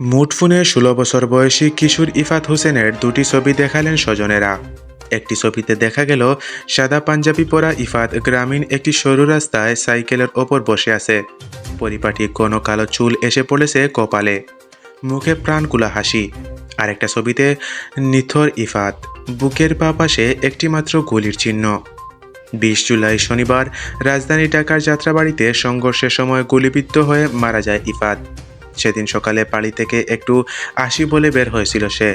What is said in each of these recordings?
মুঠফোনে ষোলো বছর বয়সী কিশোর ইফাত হোসেনের দুটি ছবি দেখালেন স্বজনেরা। একটি ছবিতে দেখা গেল, সাদা পাঞ্জাবি পরা ইফাত গ্রামীণ একটি সরু রাস্তায় সাইকেলের ওপর বসে আছে। পরিপাটি কোনো কালো চুল এসে পড়েছে কপালে। মুখে প্রাণকুলা হাসি। আরেকটা ছবিতে নিথর ইফাত, বুকের পা পাশে একটিমাত্র গুলির চিহ্ন। বিশ জুলাই শনিবার রাজধানী ঢাকার যাত্রাবাড়িতে সংঘর্ষের সময় গুলিবিদ্ধ হয়ে মারা যায় ইফাত। সেদিন সকালে পাড়ি থেকে একটু আসি বলে বের হয়েছিল সে।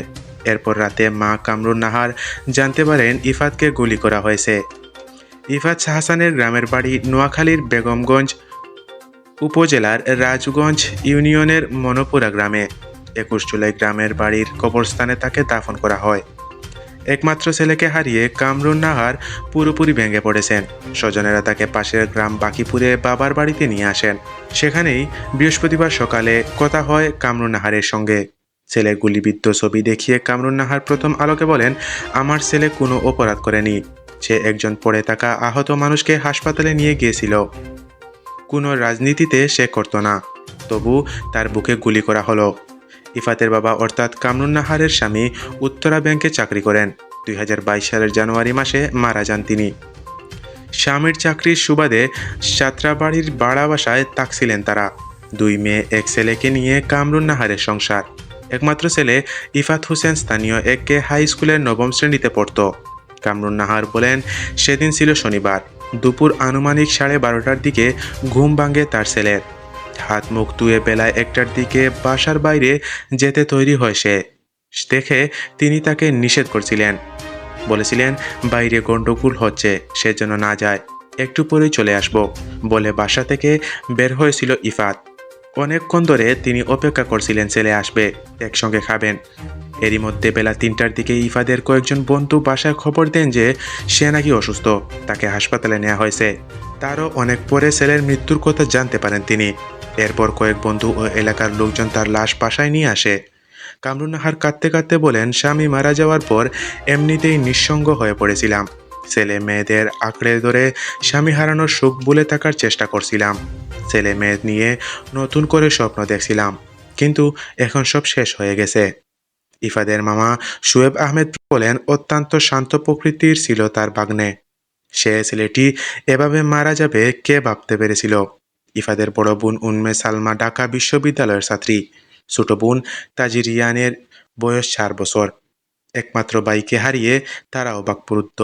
এরপর রাতে মা কামরুন নাহার জানতে পারেন ইফাতকে গুলি করা হয়েছে। ইফাত শাহসানের গ্রামের বাড়ি নোয়াখালীর বেগমগঞ্জ উপজেলার রাজগঞ্জ ইউনিয়নের মনপুরা গ্রামে। একুশ জুলাই গ্রামের বাড়ির কবরস্থানে তাকে দাফন করা হয়। একমাত্র ছেলেকে হারিয়ে কামরুন নাহার পুরোপুরি ভেঙে পড়েছেন। স্বজনেরা তাকে পাশের গ্রাম বাকিপুরে বাবার বাড়িতে নিয়ে আসেন। সেখানেই বৃহস্পতিবার সকালে কথা হয় কামরুন নাহারের সঙ্গে। ছেলে গুলিবিদ্ধ ছবি দেখিয়ে কামরুন নাহার প্রথম আলোকে বলেন, আমার ছেলে কোনো অপরাধ করেনি। সে একজন পড়ে থাকা আহত মানুষকে হাসপাতালে নিয়ে গিয়েছিল। কোনো রাজনীতিতে সে করতো না। তবু তার বুকে গুলি করা হলো। ইফাতের বাবা অর্থাৎ কামরুন নাহারের স্বামী উত্তরা ব্যাংকে চাকরি করেন। দুই হাজার বাইশ সালের জানুয়ারি মাসে মারা যান তিনি। স্বামীর চাকরির সুবাদে যাত্রাবাড়ির বাড়া বাসায় থাকছিলেন তারা। দুই মেয়ে, এক ছেলেকে নিয়ে কামরুন নাহারের সংসার। একমাত্র ছেলে ইফাত হোসেন স্থানীয় এককে হাই স্কুলের নবম শ্রেণীতে পড়ত। কামরুন নাহার বলেন, সেদিন ছিল শনিবার। দুপুর আনুমানিক সাড়ে বারোটার দিকে ঘুম ভাঙে তার ছেলের। হাত মুখ ধুয়ে বেলায় একটার দিকে বাসার বাইরে যেতে তৈরি হয় সে। দেখে তিনি তাকে নিষেধ করছিলেন। বলেছিলেন, বাইরে গণ্ডগোল হচ্ছে, সেজন্য না যায়, একটু পরেই চলে আসব। বলে বাসা থেকে বের হয়েছিল ইফাত। অনেকক্ষণ ধরে তিনি অপেক্ষা করছিলেন ছেলে আসবে, একসঙ্গে খাবেন। এরই মধ্যে বেলা তিনটার দিকে ইফাদের কয়েকজন বন্ধু বাসায় খবর দেন যে সে নাকি অসুস্থ, তাকে হাসপাতালে নেওয়া হয়েছে। তারও অনেক পরে ছেলের মৃত্যুর কথা জানতে পারেন তিনি। এরপর কয়েক বন্ধু ও এলাকার লোকজন তার লাশ বাসায় নিয়ে আসে। কামরুন নাহার কাঁদতে কাঁদতে বলেন, স্বামী মারা যাওয়ার পর এমনিতেই নিঃসঙ্গ হয়ে পড়েছিলাম। ছেলে মেয়েদের আঁকড়ে ধরে স্বামী হারানোর সুখ বলে থাকার চেষ্টা করছিলাম। ছেলে মেয়ে নিয়ে নতুন করে স্বপ্ন দেখছিলাম, কিন্তু এখন সব শেষ হয়ে গেছে। ইফাদের মামা শুয়েব আহমেদ বলেন, অত্যন্ত শান্ত প্রকৃতির ছিল তার বাগ্নে। সে ছেলেটি এভাবে মারা যাবে কে ভাবতে পেরেছিল? ইফাদের বড় বোন উন্মে সালমা ঢাকা বিশ্ববিদ্যালয়ের ছাত্রী। ছোট বোন তাজিরিয়ানের বয়স চার বছর। একমাত্র বাইকে হারিয়ে তারাও বাকপুরুদ্ধ।